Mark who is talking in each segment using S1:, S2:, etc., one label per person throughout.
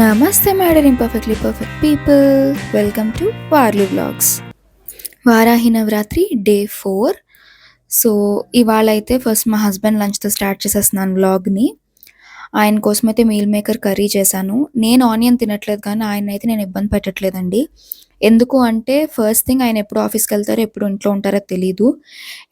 S1: నమస్తే madam imperfectly perfect people. Welcome to Warli vlogs. Varahi Navaratri day four. So ఇవాళ అయితే first మా husband లంచ్తో start చేసేస్తున్నాను వ్లాగ్ని. ఆయన కోసం అయితే మీల్ మేకర్ కర్రీ చేశాను. నేను ఆనియన్ తినట్లేదు కానీ ఆయన అయితే నేను ఇబ్బంది పెట్టట్లేదండి. ఎందుకు అంటే ఫస్ట్ థింగ్ ఆయన ఎప్పుడు ఆఫీస్కి వెళ్తారో ఎప్పుడు ఇంట్లో ఉంటారో తెలీదు.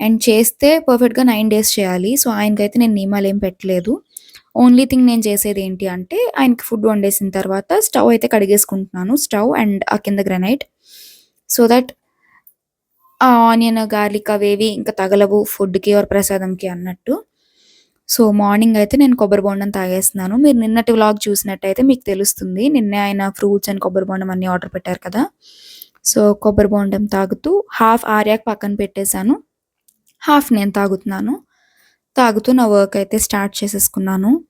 S1: అండ్ చేస్తే పర్ఫెక్ట్గా నైన్ డేస్ చేయాలి. సో ఆయనకైతే నేను నియమాలు ఏం పెట్టలేదు. ఓన్లీ థింగ్ నేను చేసేది ఏంటి అంటే ఆయనకి ఫుడ్ వండేసిన తర్వాత స్టవ్ అయితే కడిగేసుకుంటున్నాను. స్టవ్ అండ్ ఆ కింద గ్రనైట్ సో దట్ ఆ ఆనియన్ గార్లిక్ అవేవి ఇంకా తగలవు ఫుడ్కి ఆర్ ప్రసాదంకి అన్నట్టు. సో మార్నింగ్ అయితే నేను కొబ్బరి బొండం తాగేస్తున్నాను. మీరు నిన్నటి వ్లాగ్ చూసినట్టయితే మీకు తెలుస్తుంది. నిన్నే ఆయన ఫ్రూట్స్ అండ్ కొబ్బరి బొండం అన్నీ ఆర్డర్ పెట్టారు కదా. సో కొబ్బరి బొండం తాగుతూ హాఫ్ ఆర్యాక్ పక్కన పెట్టేశాను. హాఫ్ నేను తాగుతున్నాను. తాగుతూ నా వర్క్ అయితే స్టార్ట్ చేసేసుకున్నాను.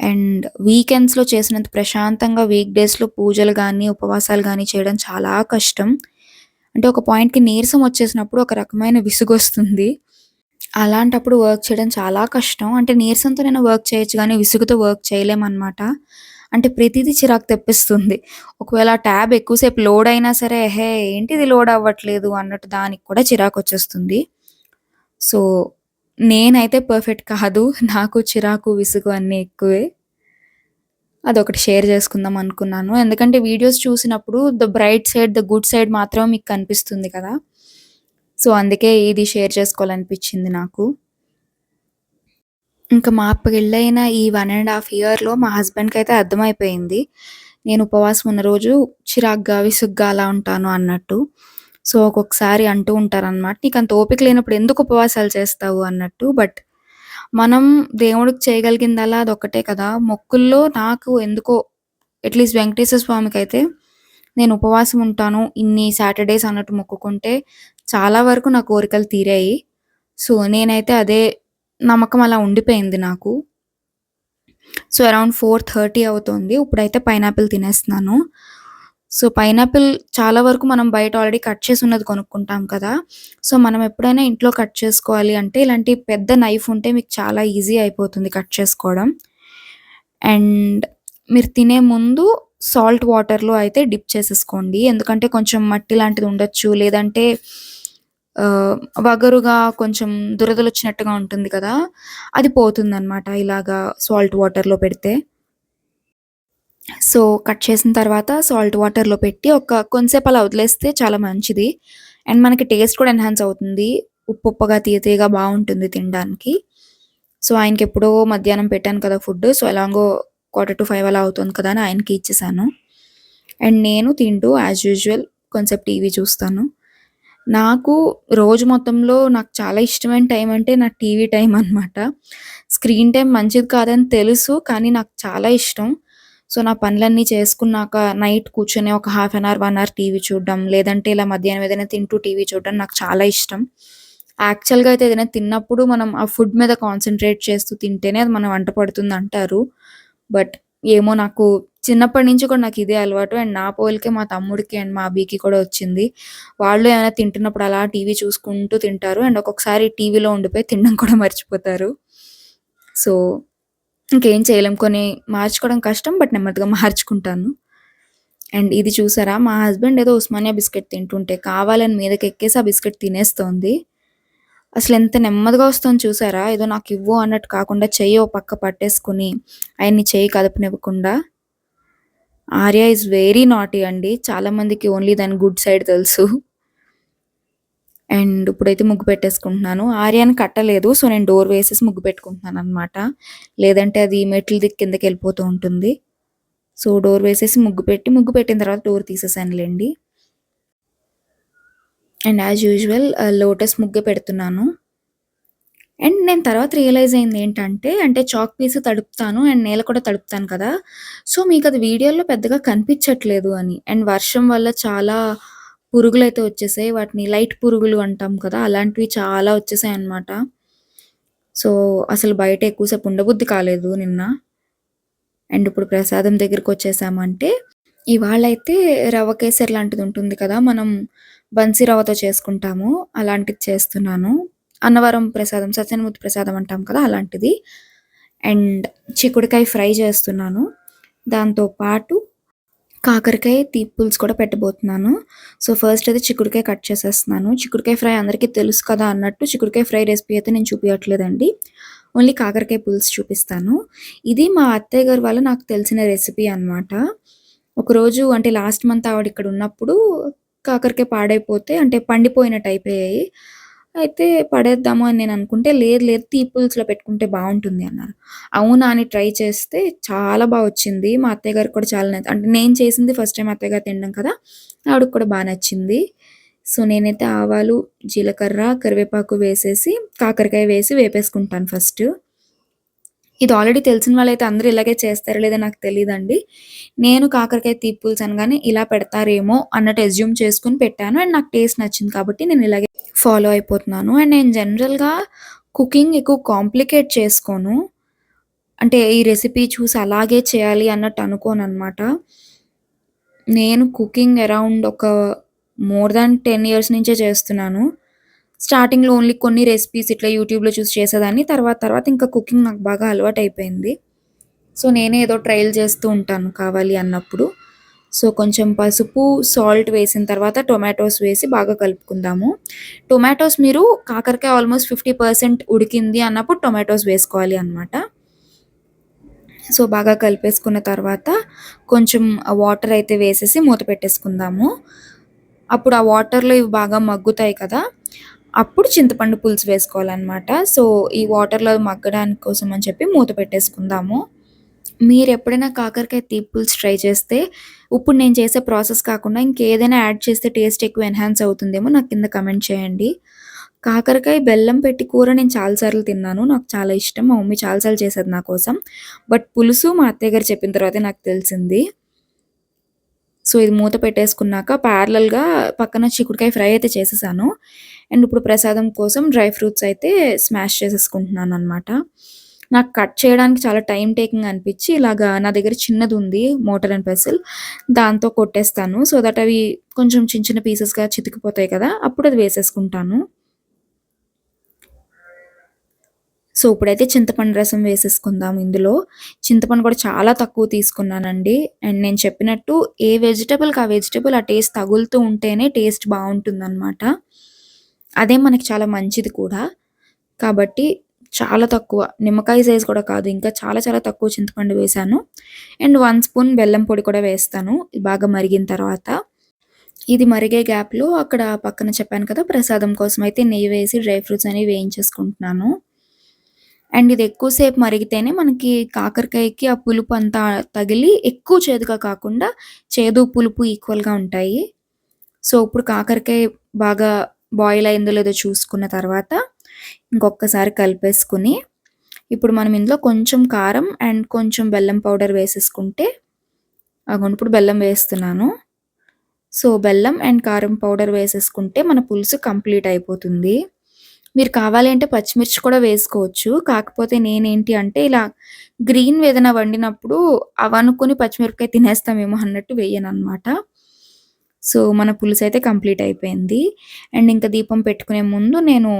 S1: అండ్ వీకెండ్స్లో చేసినంత ప్రశాంతంగా వీక్ డేస్లో పూజలు కానీ ఉపవాసాలు కానీ చేయడం చాలా కష్టం. అంటే ఒక పాయింట్కి నీరసం వచ్చేసినప్పుడు ఒక రకమైన విసుగు వస్తుంది అలాంటప్పుడు వర్క్ చేయడం చాలా కష్టం. అంటే నీరసంతో నేను వర్క్ చేయొచ్చు కానీ విసుగుతో వర్క్ చేయలేమన్నమాట. అంటే ప్రతిదీ చిరాకు తెప్పిస్తుంది. ఒకవేళ ట్యాబ్ ఎక్కువసేపు లోడ్ అయినా సరే హే ఏంటిది లోడ్ అవ్వట్లేదు? అన్నట్టు దానికి కూడా చిరాకు వచ్చేస్తుంది. సో నేనైతే పర్ఫెక్ట్ కాదు. నాకు చిరాకు, విసుగు అన్నీ ఎక్కువే. అదొకటి షేర్ చేసుకుందాం అనుకున్నాను. ఎందుకంటే వీడియోస్ చూసినప్పుడు the bright side, the good side మాత్రమే మీకు కనిపిస్తుంది కదా! సో, అందుకే ఇది షేర్ చేసుకోవాలనిపించింది నాకు. ఇంకా మా పెళ్ళైన ఈ వన్ అండ్ హాఫ్ ఇయర్‌లో మా హస్బెండ్కి అయితే అర్థమైపోయింది. నేను ఉపవాసం ఉన్న రోజు చిరాగ్గా, విసుగ్గా అలా ఉంటాను అన్నట్టు. సో, ఒక్కొక్కసారి అంటూ ఉంటారనమాట. "నీకంత ఓపిక లేనప్పుడు ఎందుకు ఉపవాసాలు చేస్తావు" అన్నట్టు. బట్ మనం దేవుడికి చేయగలిగిందలా అదొక్కటే కదా! మొక్కుల్లో నాకు ఎందుకో అట్‌లీస్ట్ వెంకటేశ్వర స్వామికి అయితే నేను ఉపవాసం ఉంటాను ఇన్ని సాటర్‌డేస్ అన్నట్టు మొక్కుకుంటే చాలా వరకు నా కోరికలు తీరాయి. సో, నేనైతే అదే నమ్మకం అలా ఉండిపోయింది నాకు. సో, అరౌండ్ ఫోర్ థర్టీ అవుతుంది ఇప్పుడైతే పైనాపిల్ తినేస్తున్నాను. సో, పైనాపిల్ చాలా వరకు మనం బయట ఆల్రెడీ కట్ చేసి ఉన్నది కొనుక్కుంటాం కదా! సో, మనం ఎప్పుడైనా ఇంట్లో కట్ చేసుకోవాలి అంటే ఇలాంటి పెద్ద నైఫ్ ఉంటే మీకు చాలా ఈజీ అయిపోతుంది కట్ చేసుకోవడం. అండ్ మీరు తినే ముందు సాల్ట్ వాటర్‌లో అయితే డిప్ చేసేసుకోండి. ఎందుకంటే కొంచెం మట్టి లాంటిది ఉండొచ్చు. లేదంటే వగరుగా కొంచెం దురదలు వచ్చినట్టుగా ఉంటుంది కదా! అది పోతుందనమాట ఇలాగా సాల్ట్ వాటర్‌లో పెడితే. సో, కట్ చేసిన తర్వాత సాల్ట్ వాటర్‌లో పెట్టి ఒక కొంతసేపు అలా వదిలేస్తే చాలా మంచిది. అండ్ మనకి టేస్ట్ కూడా ఎన్హాన్స్ అవుతుంది. ఉప్పు ఉప్పగా తీయతీయగా బాగుంటుంది తినడానికి. సో, ఆయనకి ఎప్పుడో మధ్యాహ్నం పెట్టాను కదా ఫుడ్. సో, ఎలాగో 4:45 అలా అవుతుంది కదా అని ఆయనకి ఇచ్చేసాను. అండ్ నేను తింటూ యాజ్ యూజువల్ కొంచెం టీవీ చూస్తాను. నాకు రోజు మొత్తంలో నాకు చాలా ఇష్టమైన టైం అంటే నా టీవీ టైం అనమాట. స్క్రీన్ టైం మంచిది కాదని తెలుసు. కానీ నాకు చాలా ఇష్టం. సో, నా పనులన్నీ చేసుకున్నాక నైట్ కూర్చొని ఒక half an hour, one hour TV చూడడం, లేదంటే ఇలా మధ్యాహ్నం ఏదైనా తింటూ టీవీ చూడడం నాకు చాలా ఇష్టం. యాక్చువల్‌గా అయితే ఏదైనా తిన్నప్పుడు మనం ఆ ఫుడ్ మీద కాన్సన్ట్రేట్ చేస్తూ తింటేనే అది మనం వంట పడుతుంది అంటారు బట్ ఏమో నాకు చిన్నప్పటి నుంచి కూడా నాకు ఇదే అలవాటు. అండ్ నా పోలికే మా తమ్ముడికి అండ్ మా అబ్బీకి కూడా వచ్చింది. వాళ్ళు ఏమైనా తింటున్నప్పుడు అలా టీవీ చూసుకుంటూ తింటారు. అండ్ ఒక్కొక్కసారి టీవీలో ఉండిపోయి తినడం కూడా మర్చిపోతారు. సో, ఇంకేం చేయలేం. కొన్ని మార్చుకోవడం కష్టం. బట్ నెమ్మదిగా మార్చుకుంటాను. అండ్ ఇది చూసారా? మా హస్బెండ్ ఏదో ఉస్మానియా బిస్కెట్ తింటుంటే కావాలని మీదకి ఎక్కేసి ఆ బిస్కెట్ తినేస్తోంది. అసలు ఎంత నెమ్మదిగా వస్తుంది చూసారా? ఏదో నాకు ఇవ్వు అన్నట్టు కాకుండా చెయ్యి ఓ పక్క పట్టేసుకొని ఆయన్ని చెయ్యి కదపనివ్వకుండా. ఆర్య ఈజ్ వెరీ నాటీ అండి. చాలామందికి ఓన్లీ దాని గుడ్ సైడ్ తెలుసు. అండ్ ఇప్పుడైతే ముగ్గు పెట్టేసుకుంటున్నాను. ఆర్యాని కట్టలేదు. సో, నేను డోర్ వేసేసి ముగ్గు పెట్టుకుంటున్నాను అనమాట లేదంటే అది మెట్ల దిక్కు కిందకెళ్ళిపోతూ ఉంటుంది. సో, డోర్ వేసేసి ముగ్గు పెట్టి ముగ్గు పెట్టిన తర్వాత డోర్ తీసేసానులేండి అండ్ యాజ్ యూజువల్ లోటస్ ముగ్గు పెడుతున్నాను. అండ్ నేను తర్వాత రియలైజ్ అయింది ఏంటంటే అంటే చాక్ పీస్ తడుపుతాను అండ్ నేల కూడా తడుపుతాను కదా! సో, మీకు అది వీడియోలో పెద్దగా కనిపించట్లేదు అని. అండ్ వర్షం వల్ల చాలా పురుగులైతే వచ్చేసాయి. వాటిని లైట్ పురుగులు అంటాం కదా! అలాంటివి చాలా వచ్చేసాయి అన్నమాట సో, అసలు బయట ఎక్కువసేపు ఉండబుద్ధి కాలేదు నిన్న. అండ్ ఇప్పుడు ప్రసాదం దగ్గరికొచ్చేసామంటే ఇవాళైతే రవ్వ కేసరి లాంటిది ఉంటుంది కదా! మనం బన్సీ రవ్వతో చేసుకుంటాము. అలాంటిది చేస్తున్నాను. అన్నవరం ప్రసాదం, సత్యనమూర్తి ప్రసాదం అంటాం కదా! అలాంటిది. అండ్ చిక్కుడుకాయ ఫ్రై చేస్తున్నాను. దాంతో పాటు కాకరకాయ తీపి పులుసు కూడా పెట్టబోతున్నాను. సో ఫస్ట్ అయితే చిక్కుడుకాయ కట్ చేసేస్తున్నాను. చిక్కుడుకాయ ఫ్రై అందరికీ తెలుసు కదా అన్నట్టు చిక్కుడుకాయ ఫ్రై రెసిపీ అయితే నేను చూపించట్లేదండి ఓన్లీ కాకరకాయ పులుసు చూపిస్తాను. ఇది మా అత్తయ్య గారి వల్ల నాకు తెలిసిన రెసిపీ అనమాట ఒకరోజు అంటే లాస్ట్ మంత్ ఆవిడ ఇక్కడ ఉన్నప్పుడు కాకరకాయ పాడైపోతే అంటే పండిపోయినట్టు అయిపోయాయి అయితే పడేద్దాము అని నేను అనుకుంటే లేదు లేదు టీ పులుసులో పెట్టుకుంటే బాగుంటుంది అన్నారు. అవునా అని ట్రై చేస్తే చాలా బాగా వచ్చింది. మా అత్తయ్య గారికి కూడా చాలా నచ్చింది అంటే నేను చేసింది ఫస్ట్ టైం అత్తయ్య గారు తినడం కదా ఆవిడకి కూడా బాగా నచ్చింది. సో నేనైతే ఆవాలు జీలకర్ర కరివేపాకు వేసేసి కాకరకాయ వేసి వేపేసుకుంటాను ఫస్ట్. ఇది ఆల్రెడీ తెలిసిన వాళ్ళైతే అందరూ ఇలాగే చేస్తారో లేదో నాకు తెలియదండి నేను కాకరకాయ తీపి పులుసు అనగానే ఇలా పెడతారేమో అన్నట్టు ఎజ్యూమ్ చేసుకుని పెట్టాను. అండ్ నాకు టేస్ట్ నచ్చింది కాబట్టి నేను ఇలాగే ఫాలో అయిపోతున్నాను. అండ్ నేను జనరల్గా కుకింగ్ ఎక్కువ కాంప్లికేట్ చేసుకోను. అంటే ఈ రెసిపీ చూసి అలాగే చేయాలి అన్నట్టు అనుకోను అనమాట నేను కుకింగ్ అరౌండ్ ఒక మోర్ దాన్ టెన్ ఇయర్స్ నుంచే చేస్తున్నాను. స్టార్టింగ్లో ఓన్లీ కొన్ని రెసిపీస్ ఇట్లా యూట్యూబ్లో చూసి చేసేదాన్ని. తర్వాత తర్వాత ఇంకా కుకింగ్ నాకు బాగా అలవాటు అయిపోయింది సో నేనే ఏదో ట్రయల్ చేస్తూ ఉంటాను కావాలి అన్నప్పుడు. సో కొంచెం పసుపు సాల్ట్ వేసిన తర్వాత టొమాటోస్ వేసి బాగా కలుపుకుందాము. టొమాటోస్ మీరు కాకరకాయ ఆల్మోస్ట్ ఫిఫ్టీ పర్సెంట్ ఉడికింది అన్నప్పుడు టొమాటోస్ వేసుకోవాలి అనమాట సో బాగా కలిపేసుకున్న తర్వాత కొంచెం వాటర్ అయితే వేసేసి మూత పెట్టేసుకుందాము. అప్పుడు ఆ వాటర్లో ఇవి బాగా మగ్గుతాయి కదా అప్పుడు చింతపండు పులుసు వేసుకోవాలన్నమాట. సో ఈ వాటర్లో మగ్గడానికి కోసం అని చెప్పి మూత పెట్టేసుకుందాము. మీరు ఎప్పుడైనా కాకరకాయ తీపి పులుసు ట్రై చేస్తే ఇప్పుడు నేను చేసే ప్రాసెస్ కాకుండా ఇంకేదైనా యాడ్ చేస్తే టేస్ట్ ఎక్కువ ఎన్హాన్స్ అవుతుందేమో నాకు కింద కమెంట్ చేయండి. కాకరకాయ బెల్లం పెట్టి కూర నేను చాలాసార్లు తిన్నాను. నాకు చాలా ఇష్టం. మా మమ్మీ చాలాసార్లు చేసేది నా కోసం. బట్ పులుసు మా అత్తయ్య గారు చెప్పిన తర్వాతే నాకు తెలిసింది. సో ఇది మూత పెట్టేసుకున్నాక ప్యారలల్గా పక్కన చిక్కుడుకాయ ఫ్రై అయితే చేసేసాను. అండ్ ఇప్పుడు ప్రసాదం కోసం డ్రై ఫ్రూట్స్ అయితే స్మాష్ చేసేసుకుంటున్నాను అనమాట నాకు కట్ చేయడానికి చాలా టైం టేకింగ్ అనిపించి ఇలాగా నా దగ్గర చిన్నది ఉంది మోటార్ అండ్ పెసిల్ దాంతో కొట్టేస్తాను. సో దట్ అవి కొంచెం చిన్న చిన్న పీసెస్గా చితికిపోతాయి కదా అప్పుడు అది వేసేసుకుంటాను. సో ఇప్పుడైతే చింతపండు రసం వేసేసుకుందాం ఇందులో. చింతపండు కూడా చాలా తక్కువ తీసుకున్నానండి. అండ్ నేను చెప్పినట్టు ఏ వెజిటబుల్కి ఆ వెజిటబుల్ ఆ టేస్ట్ తగులుతూ ఉంటేనే టేస్ట్ బాగుంటుందన్నమాట. అదే మనకి చాలా మంచిది కూడా. కాబట్టి చాలా తక్కువ. నిమ్మకాయ సైజ్ కూడా కాదు. ఇంకా చాలా చాలా తక్కువ చింతపండు వేశాను. అండ్ వన్ స్పూన్ బెల్లం పొడి కూడా వేస్తాను. బాగా మరిగిన తర్వాత. ఇది మరిగే గ్యాప్లో అక్కడ పక్కన చెప్పాను కదా ప్రసాదం కోసం అయితే నెయ్యి వేసి డ్రై ఫ్రూట్స్ అనేవి వేయించేసుకుంటున్నాను. అండ్ ఇది ఎక్కువసేపు మరిగితేనే మనకి కాకరకాయకి ఆ పులుపు అంతా తగిలి ఎక్కువ చేదుగా కాకుండా చేదు పులుపు ఈక్వల్గా ఉంటాయి. సో ఇప్పుడు కాకరకాయ బాగా బాయిల్ అయిందో లేదో చూసుకున్న తర్వాత ఇంకొకసారి కలిపేసుకుని ఇప్పుడు మనం ఇందులో కొంచెం కారం అండ్ కొంచెం బెల్లం పౌడర్ వేసేసుకుంటే అగోండి ఇప్పుడు బెల్లం వేస్తున్నాను. సో బెల్లం అండ్ కారం పౌడర్ వేసేసుకుంటే మన పులుసు కంప్లీట్ అయిపోతుంది. మీరు కావాలి అంటే పచ్చిమిర్చి కూడా వేసుకోవచ్చు. కాకపోతే నేనేంటి అంటే ఇలా గ్రీన్ ఏదైనా వండినప్పుడు అవనుకుని పచ్చిమిరపకాయ తినేస్తామేమో అన్నట్టు వేయను అనమాట సో మన పులుసు అయితే కంప్లీట్ అయిపోయింది. అండ్ ఇంకా దీపం పెట్టుకునే ముందు నేను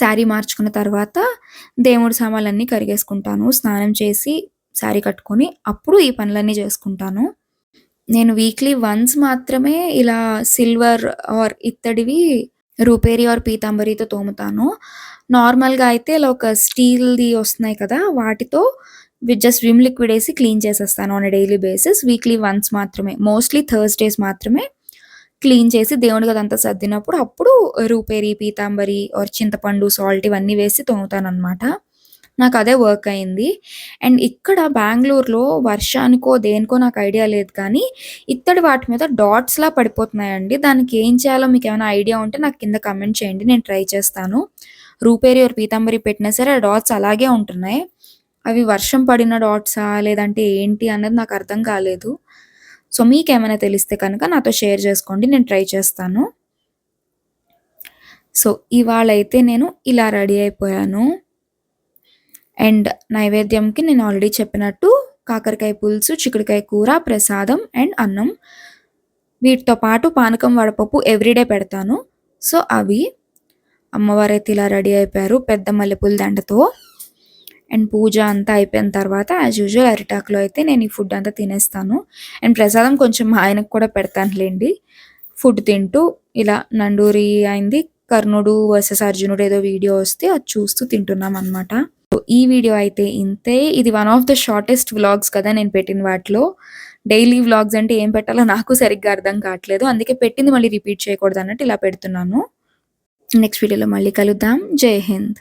S1: శారీ మార్చుకున్న తర్వాత దేవుడి సామాన్లన్నీ కరిగేసుకుంటాను. స్నానం చేసి శారీ కట్టుకొని అప్పుడు ఈ పనులన్నీ చేసుకుంటాను. నేను వీక్లీ వన్స్ మాత్రమే ఇలా సిల్వర్ ఆర్ ఇత్తడివి రూపేరి ఆర్ పీతాంబరితో తోముతాను. నార్మల్గా అయితే ఇలా ఒక స్టీల్ది వస్తున్నాయి కదా వాటితో జస్ట్ విమ్ లిక్విడ్ వేసి క్లీన్ చేసేస్తాను on daily basis. Weekly once మాత్రమే మోస్ట్లీ థర్స్డేస్ మాత్రమే క్లీన్ చేసి దేవుడి గదంతా సర్దినప్పుడు అప్పుడు రూపేరి పీతాంబరి ఆర్ చింతపండు సాల్ట్ ఇవన్నీ వేసి తోముతాను అనమాట నాకు అదే వర్క్ అయింది. అండ్ ఇక్కడ బెంగళూరులో వర్షానికో దేనికో నాకు ఐడియా లేదు కానీ ఇత్తడి వాటి మీద డాట్స్లా పడిపోతున్నాయండి. దానికి ఏం చేయాలో మీకు ఏమైనా ఐడియా ఉంటే నాకు కింద కమెంట్ చేయండి. నేను ట్రై చేస్తాను. రూపేరి ఆర్ పీతాంబరి పెట్టినా సరే ఆ డాట్స్ అలాగే ఉంటున్నాయి. అవి వర్షం పడిన డాట్సా లేదంటే ఏంటి అన్నది నాకు అర్థం కాలేదు. సో మీకేమైనా తెలిస్తే కనుక నాతో షేర్ చేసుకోండి. నేను ట్రై చేస్తాను. సో ఇవాళ అయితే నేను ఇలా రెడీ అయిపోయాను. అండ్ నైవేద్యంకి నేను ఆల్రెడీ చెప్పినట్టు కాకరకాయ పులుసు చిక్కుడుకాయ కూర ప్రసాదం అండ్ అన్నం. వీటితో పాటు పానకం వడపప్పు ఎవ్రీడే పెడతాను. సో అవి అమ్మవారు అయితే ఇలా రెడీ అయిపోయారు పెద్ద మల్లెపూల దండతో. అండ్ పూజ అంతా అయిపోయిన తర్వాత యాజ్ యూజువల్ అరిటాకులో అయితే నేను ఈ ఫుడ్ అంతా తినేస్తాను. అండ్ ప్రసాదం కొంచెం మా ఆయనకు కూడా పెడతానులేండి. ఫుడ్ తింటూ ఇలా నండూరి అయింది. కర్ణుడు వర్సెస్ అర్జునుడు ఏదో వీడియో వస్తే అది చూస్తూ తింటున్నాం అనమాట ఈ వీడియో అయితే ఇంతే. ఇది one of the shortest vlogs కదా నేను పెట్టిన వాటిలో. డైలీ వ్లాగ్స్ అంటే ఏం పెట్టాలో నాకు సరిగ్గా అర్థం కావట్లేదు. అందుకే పెట్టింది మళ్ళీ రిపీట్ చేయకూడదు అన్నట్టు ఇలా పెడుతున్నాను. నెక్స్ట్ వీడియోలో మళ్ళీ కలుద్దాం. జై హింద్.